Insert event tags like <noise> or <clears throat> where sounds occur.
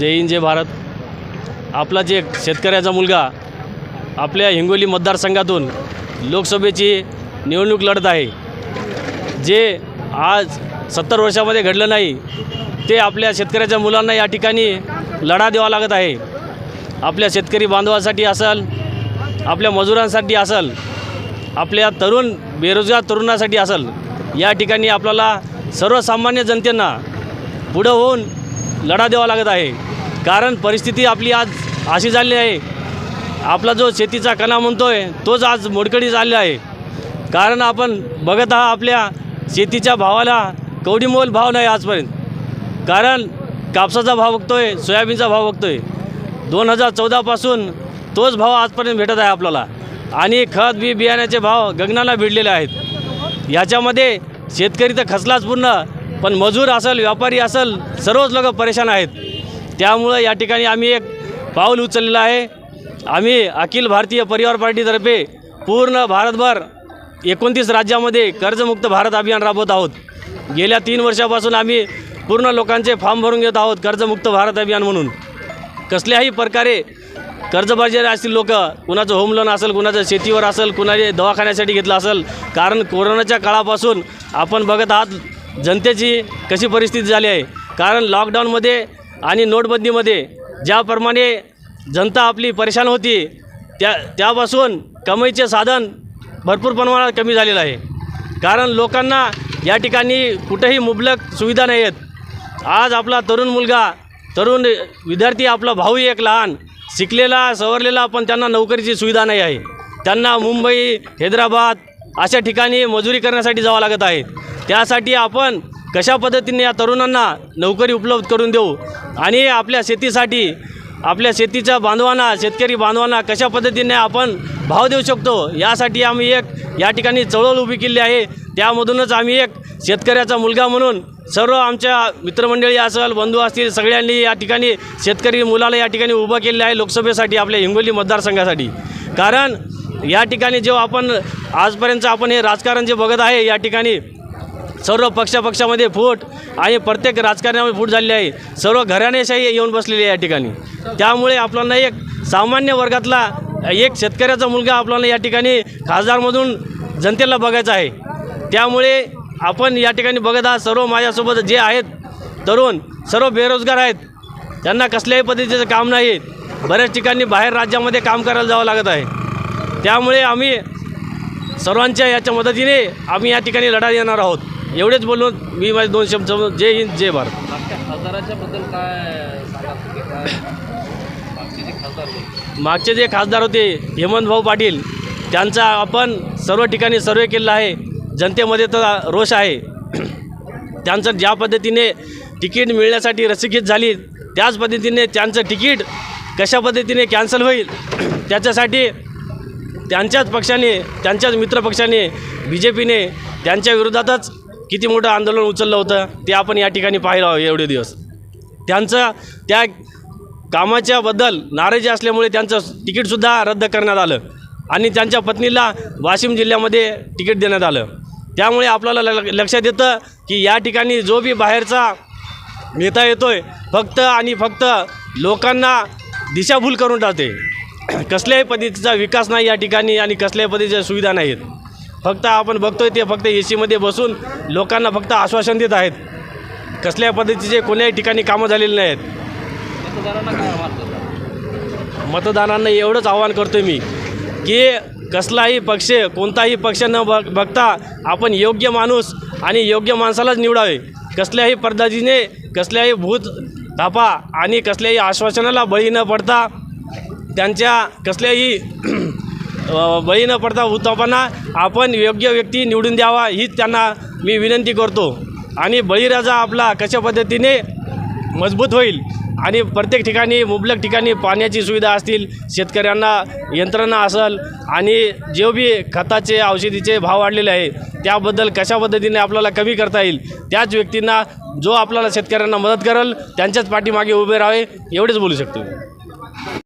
जय हिंद जय भारत. आपला जे शेतकऱ्याचा मुलगा आपल्या हिंगोली मतदारसंघातून लोकसभेची निवडणूक लढत आहे. जे आज सत्तर वर्षामध्ये घडलं नाही ते आपल्या शेतकऱ्याच्या मुलांना या ठिकाणी लढा द्यावा लागत आहे. आपल्या शेतकरी बांधवासाठी असेल आपल्या मजुरांसाठी असेल आपल्या तरुण बेरोजगार तरुणासाठी असेल या ठिकाणी आपल्याला सर्वसामान्य जनतेंना पुढं होऊन लढा द्यावा लागत आहे. कारण परिस्थिती आपली आज अशी झाली आहे. आपला जो शेतीचा कणा म्हणतो आहे तोच आज मोडकडी झालेला आहे. कारण आपण बघत आहात आपल्या शेतीच्या भावाला कवडीमोल भाव नाही आजपर्यंत. कारण कापसाचा भाव बघतो आहे सोयाबीनचा भाव बघतो आहे दोन हजार चौदापासून तोच भाव आजपर्यंत भेटत आहे आपल्याला. आणि खत बी बियाण्याचे भाव गगनाला भिडलेले आहेत. याच्यामध्ये शेतकरी तर खचलाच पूर्ण पण मजूर असेल व्यापारी असेल सर्वच लोक परेशान आहेत. त्यामुळं या ठिकाणी आम्ही एक पाऊल उचललेलं आहे. आम्ही अखिल भारतीय परिवार पार्टीतर्फे पूर्ण भारतभर एकोणतीस राज्यामध्ये कर्जमुक्त भारत अभियान राबवत आहोत. गेल्या तीन वर्षापासून आम्ही पूर्ण लोकांचे फॉर्म भरून घेत आहोत कर्जमुक्त भारत अभियान म्हणून. कसल्याही प्रकारे कर्जबाजारी असतील लोक कुणाचं होम लोन असेल कुणाचं शेतीवर असेल कुणाचे दवाखान्यासाठी घेतलं असेल कारण कोरोनाच्या काळापासून आपण बघत आहात जनतेची कशी परिस्थिती झाली आहे. कारण लॉकडाऊनमध्ये आणि नोटबंदीमध्ये ज्याप्रमाणे जनता आपली परेशान होती त्या त्यापासून कमाईचे साधन भरपूर प्रमाणात कमी झालेलं आहे. कारण लोकांना या ठिकाणी कुठेही मुबलक सुविधा नाही आहेत. आज आपला तरुण मुलगा तरुण विद्यार्थी आपला भाऊ एक लहान शिकलेला सवरलेला पण त्यांना नोकरीची सुविधा नाही आहे. त्यांना मुंबई हैदराबाद अशा ठिकाणी मजुरी करण्यासाठी जावं लागत आहे. त्यासाठी आपण कशा पद्धतीने या तरुणांना नोकरी उपलब्ध करून देऊ? आणि आपल्या शेतीसाठी आपल्या शेतीच्या बांधवांना शेतकरी बांधवांना कशा पद्धतीने आपण भाव देऊ शकतो? यासाठी आम्ही एक या ठिकाणी चळवळ उभी केली आहे. त्यामधूनच आम्ही एक शेतकऱ्याचा मुलगा म्हणून सर्व आमच्या मित्रमंडळी असेल बंधू असतील सगळ्यांनी या ठिकाणी शेतकरी मुलाला या ठिकाणी उभं केलेलं आहे लोकसभेसाठी आपल्या हिंगोली मतदारसंघासाठी. कारण या ठिकाणी जेव्हा आपण आजपर्यंत आपण हे राजकारण जे बघत आहे या ठिकाणी सर्व पक्षापक्षामध्ये फूट आणि प्रत्येक राजकारणामध्ये फूट झालेली आहे. सर्व घराण्याशाही येऊन बसलेली आहे या ठिकाणी. त्यामुळे आपल्याला एक सामान्य वर्गातला एक शेतकऱ्याचा मुलगा आपल्याला या ठिकाणी खासदारमधून जनतेला बघायचा आहे. त्यामुळे आपण या ठिकाणी बघत आहात सर्व माझ्यासोबत जे आहेत तरुण सर्व बेरोजगार आहेत त्यांना कसल्याही पद्धतीचं काम नाही. बऱ्याच ठिकाणी बाहेर राज्यामध्ये काम करायला जावं लागत आहे. त्यामुळे आम्ही सर्वांच्या याच्या मदतीने आम्ही या ठिकाणी लढा देणार आहोत. एवढेच बोलून मी माझे दोन शब्द जय हिंद जय भारत. मागच्या खासदाराच्या बद्दल काय सांगा तुम्ही? काय मागचे जे खासदार होते? मागचे जे खासदार होते हेमंत भाऊ पाटील त्यांचा आपण सर्व ठिकाणी सर्वे केलेला आहे. जनतेमध्ये तर रोष आहे. <clears throat> त्यांचं ज्या पद्धतीने तिकीट मिळण्यासाठी रसिकीत झाली त्याच पद्धतीने त्यांचं तिकीट कशा पद्धतीने कॅन्सल होईल <clears throat> त्याच्यासाठी त्यांच्याच पक्षाने त्यांच्याच मित्रपक्षाने बी जे पीने त्यांच्या विरोधातच किती मोठं आंदोलन उचललं होतं ते आपण या ठिकाणी पाहिलं आहोत एवढे दिवस. त्यांचं त्या कामाच्याबद्दल नाराजी असल्यामुळे त्यांचं तिकीटसुद्धा रद्द करण्यात आलं. आणि त्यांच्या पत्नीला वाशिम जिल्ह्यामध्ये तिकीट देण्यात आलं. त्यामुळे आपल्याला ल लक्षात येतं की या ठिकाणी जो बी बाहेरचा नेता येतोय फक्त आणि फक्त लोकांना दिशाभूल करून टाकते <clears throat> कसल्याही पद्धतीचा विकास नाही या ठिकाणी आणि कसल्याही पद्धतीच्या सुविधा नाहीत. फक्त आपण बघतोय ते फक्त ए सीमध्ये बसून लोकांना फक्त आश्वासन देत आहेत. कसल्या पद्धतीचे कोण्याही ठिकाणी कामं झालेली नाहीत. मतदारांना एवढंच आव्हान एवढंच आवाहन करतो मी की कसलाही पक्ष कोणताही पक्ष न बघ बघता आपण योग्य माणूस आणि योग्य माणसालाच निवडावे. कसल्याही पद्धतीने कसल्याही भूत धापा आणि कसल्याही आश्वासनाला बळी न पडता त्यांच्या कसल्याही बळी न पडता भूतापांना आपण योग्य व्यक्ती निवडून द्यावा हीच त्यांना मी विनंती करतो. आणि बळीराजा आपला कशा पद्धतीने मजबूत होईल आणि प्रत्येक ठिकाणी मुबलक ठिकाणी पाण्याची सुविधा असतील शेतकऱ्यांना यंत्रणा असेल आणि जे बी खताचे औषधीचे भाव वाढलेले आहे त्याबद्दल कशा पद्धतीने आपल्याला कमी करता येईल त्याच व्यक्तींना जो आपल्याला शेतकऱ्यांना मदत करेल त्यांच्याच पाठीमागे उभे राहावे एवढेच बोलू शकतो